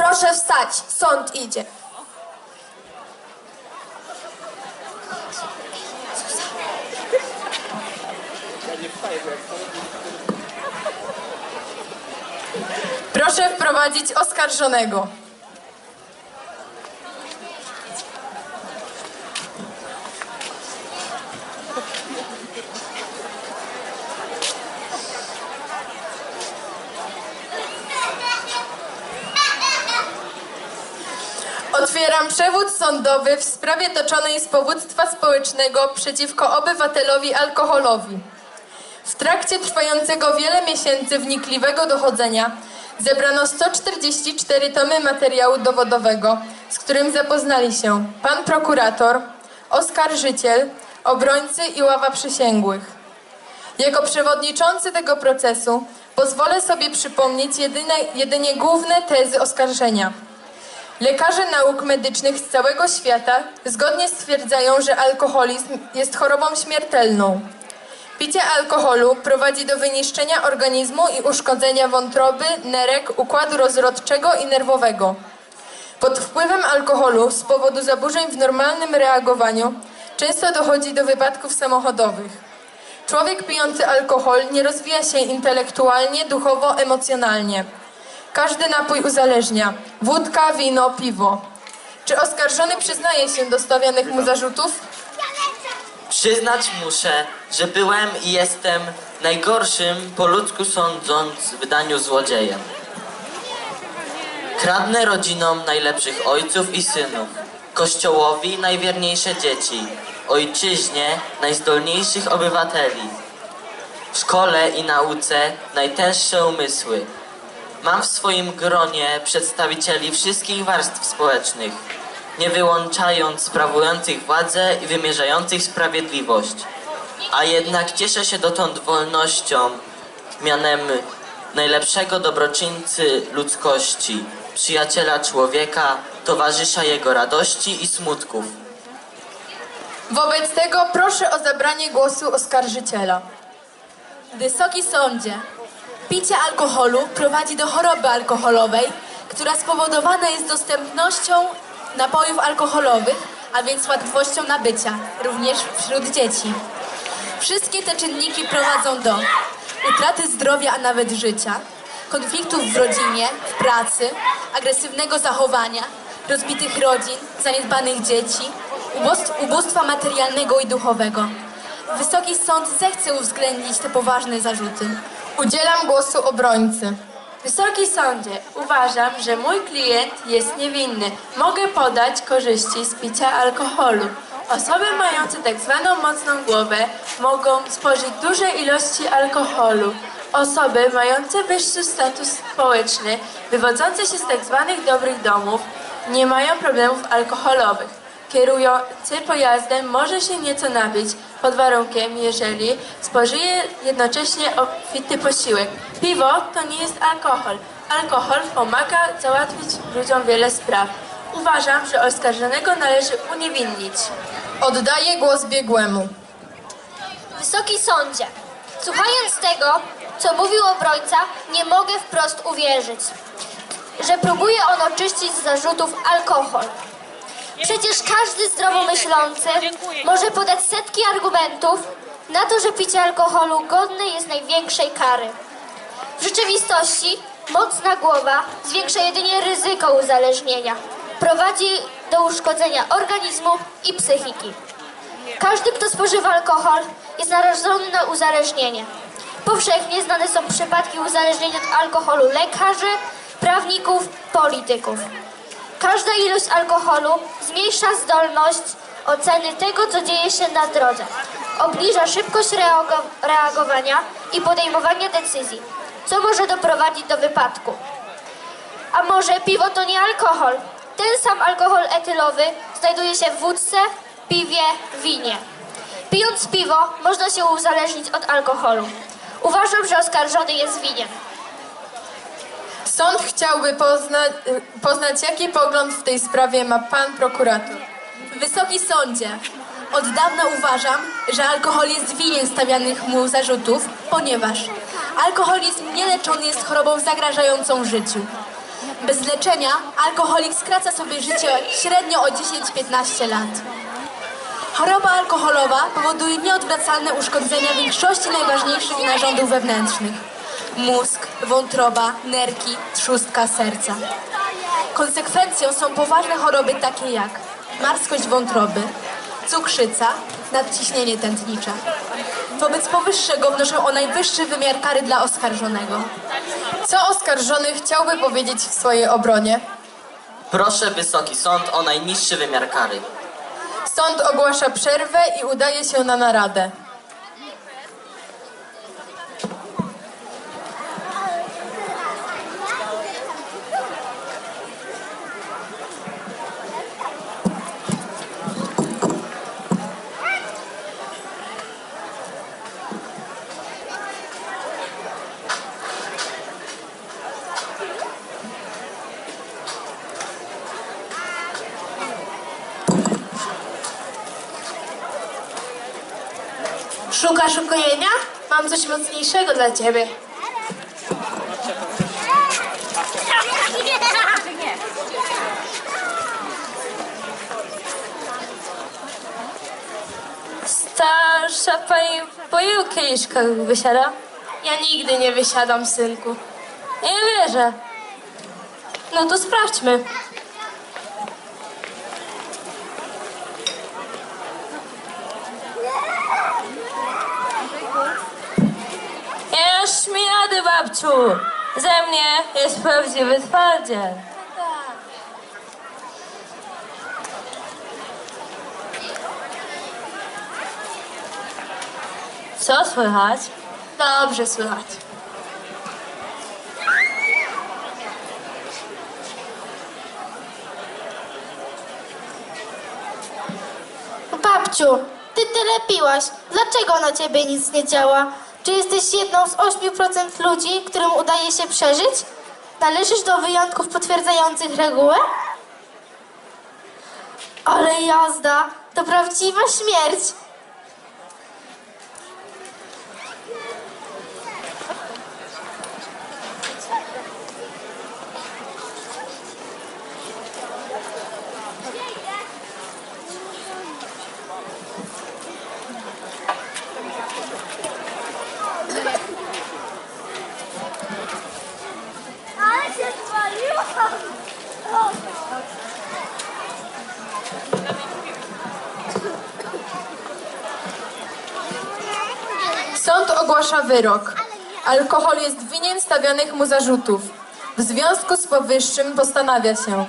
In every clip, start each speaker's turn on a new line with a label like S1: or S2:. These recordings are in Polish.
S1: Proszę wstać, sąd idzie.
S2: Proszę wprowadzić oskarżonego. Otwieram przewód sądowy w sprawie toczonej z powództwa społecznego przeciwko obywatelowi alkoholowi. W trakcie trwającego wiele miesięcy wnikliwego dochodzenia zebrano 144 tomy materiału dowodowego, z którym zapoznali się pan prokurator, oskarżyciel, obrońcy i ława przysięgłych. Jako przewodniczący tego procesu pozwolę sobie przypomnieć jedyne, jedynie główne tezy oskarżenia. Lekarze nauk medycznych z całego świata zgodnie stwierdzają, że alkoholizm jest chorobą śmiertelną. Picie alkoholu prowadzi do wyniszczenia organizmu i uszkodzenia wątroby, nerek, układu rozrodczego i nerwowego. Pod wpływem alkoholu z powodu zaburzeń w normalnym reagowaniu często dochodzi do wypadków samochodowych. Człowiek pijący alkohol nie rozwija się intelektualnie, duchowo, emocjonalnie. Każdy napój uzależnia. Wódka, wino, piwo. Czy oskarżony przyznaje się do stawianych mu zarzutów?
S3: Przyznać muszę, że byłem i jestem najgorszym, po ludzku sądząc, w wydaniu złodziejem. Kradnę rodzinom najlepszych ojców i synów, kościołowi najwierniejsze dzieci, ojczyźnie najzdolniejszych obywateli, w szkole i nauce najtęższe umysły. Mam w swoim gronie przedstawicieli wszystkich warstw społecznych, nie wyłączając sprawujących władzę i wymierzających sprawiedliwość. A jednak cieszę się dotąd wolnością, mianem najlepszego dobroczyńcy ludzkości, przyjaciela człowieka, towarzysza jego radości i smutków.
S2: Wobec tego proszę o zabranie głosu oskarżyciela.
S4: Wysoki sądzie, picie alkoholu prowadzi do choroby alkoholowej, która spowodowana jest dostępnością napojów alkoholowych, a więc łatwością nabycia, również wśród dzieci. Wszystkie te czynniki prowadzą do utraty zdrowia, a nawet życia, konfliktów w rodzinie, w pracy, agresywnego zachowania, rozbitych rodzin, zaniedbanych dzieci, ubóstw- ubóstwa materialnego i duchowego. Wysoki sąd zechce uwzględnić te poważne zarzuty.
S2: Udzielam głosu obrońcy.
S5: Wysoki sądzie, uważam, że mój klient jest niewinny. Mogę podać korzyści z picia alkoholu. Osoby mające tak zwaną mocną głowę mogą spożyć duże ilości alkoholu. Osoby mające wyższy status społeczny, wywodzące się z tak zwanych dobrych domów, nie mają problemów alkoholowych. Kierujący pojazdem może się nieco napić pod warunkiem, jeżeli spożyje jednocześnie obfity posiłek. Piwo to nie jest alkohol. Alkohol pomaga załatwić ludziom wiele spraw. Uważam, że oskarżonego należy uniewinnić.
S2: Oddaję głos biegłemu.
S6: Wysoki sądzie, słuchając tego, co mówił obrońca, nie mogę wprost uwierzyć, że próbuje on oczyścić z zarzutów alkohol. Przecież każdy zdrowomyślący może podać setki argumentów na to, że picie alkoholu godne jest największej kary. W rzeczywistości mocna głowa zwiększa jedynie ryzyko uzależnienia. Prowadzi do uszkodzenia organizmu i psychiki. Każdy, kto spożywa alkohol, jest narażony na uzależnienie. Powszechnie znane są przypadki uzależnienia od alkoholu lekarzy, prawników, polityków. Każda ilość alkoholu zmniejsza zdolność oceny tego, co dzieje się na drodze. Obniża szybkość reago- reagowania i podejmowania decyzji, co może doprowadzić do wypadku. A może piwo to nie alkohol? Ten sam alkohol etylowy znajduje się w wódce, piwie, winie. Pijąc piwo można się uzależnić od alkoholu. Uważam, że oskarżony jest winien.
S2: Sąd chciałby pozna- poznać, jaki pogląd w tej sprawie ma pan prokurator.
S4: Wysoki sądzie, od dawna uważam, że alkohol jest winien stawianych mu zarzutów, ponieważ alkoholizm nieleczony jest chorobą zagrażającą życiu. Bez leczenia alkoholik skraca sobie życie średnio o 10-15 lat. Choroba alkoholowa powoduje nieodwracalne uszkodzenia większości najważniejszych narządów wewnętrznych. Mózg, wątroba, nerki, trzustka serca. Konsekwencją są poważne choroby takie jak marskość wątroby, cukrzyca, nadciśnienie tętnicze. Wobec powyższego wnoszę o najwyższy wymiar kary dla oskarżonego.
S2: Co oskarżony chciałby powiedzieć w swojej obronie?
S3: Proszę Wysoki Sąd o najniższy wymiar kary.
S2: Sąd ogłasza przerwę i udaje się na naradę.
S1: Szukasz ukojenia? Mam coś mocniejszego dla ciebie.
S7: Starsza pani po ilu kieliszkach wysiada?
S1: Ja nigdy nie wysiadam, synku.
S7: Nie wierzę. No to sprawdźmy. Babciu. Ze mnie jest prawdziwy twardziel. Co słychać?
S1: Dobrze słychać.
S8: Babciu, ty tyle piłaś. Dlaczego na ciebie nic nie działa? Czy jesteś jedną z 8% ludzi, którym udaje się przeżyć? Należysz do wyjątków potwierdzających regułę? Ale jazda, to prawdziwa śmierć.
S2: Sąd ogłasza wyrok. Alkohol jest winien stawianych mu zarzutów. W związku z powyższym postanawia się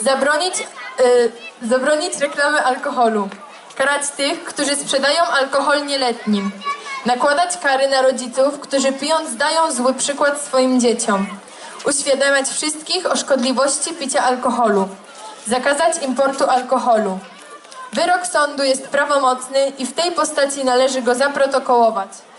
S2: zabronić, y, zabronić reklamy alkoholu, karać tych, którzy sprzedają alkohol nieletnim, nakładać kary na rodziców, którzy pijąc dają zły przykład swoim dzieciom, uświadamiać wszystkich o szkodliwości picia alkoholu, zakazać importu alkoholu. Wyrok sądu jest prawomocny i w tej postaci należy go zaprotokołować.